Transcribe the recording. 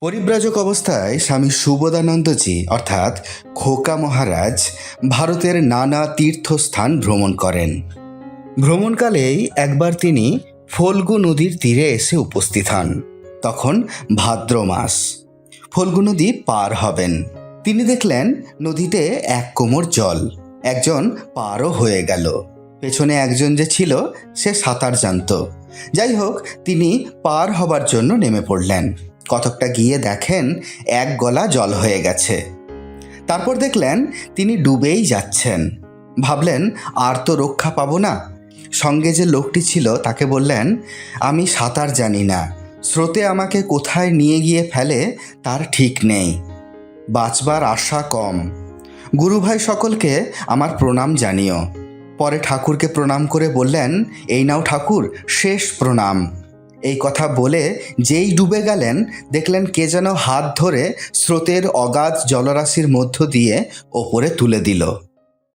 পরিব্রাজক অবস্থায় স্বামী সুবোধানন্দজি, অর্থাৎ খোকা মহারাজ, ভারতের নানা তীর্থস্থান ভ্রমণ করেন। ভ্রমণকালেই একবার তিনি ফল্গু নদীর তীরে এসে উপস্থিত হন। তখন ভাদ্র মাস। ফল্গু নদী পার হবেন। তিনি দেখলেন নদীতে এক কোমর জল, একজন পারও হয়ে গেল। পেছনে একজন যে ছিল, সে সাঁতার জানত। যাই হোক, তিনি পার হবার জন্য নেমে পড়লেন। কতকটা গিয়ে দেখেন এক গলা জল হয়ে গেছে। তারপর দেখলেন তিনি ডুবেই যাচ্ছেন। ভাবলেন, আর তো রক্ষা পাবো না। সঙ্গে যে লোকটি ছিল তাকে বললেন, আমি সাঁতার জানি না। স্রোতে আমাকে কোথায় নিয়ে গিয়ে ফেলে তার ঠিক নেই। বাঁচবার আশা কম। গুরুভাই সকলকে আমার প্রণাম জানিও। পরে ঠাকুরকে প্রণাম করে বললেন, এই নাও ঠাকুর, শেষ প্রণাম। এই কথা বলে যেই ডুবে গেলেন, দেখলেন কে যেন হাত ধরে স্রোতের অগাধ জলরাশির মধ্য দিয়ে ওপরে তুলে দিল।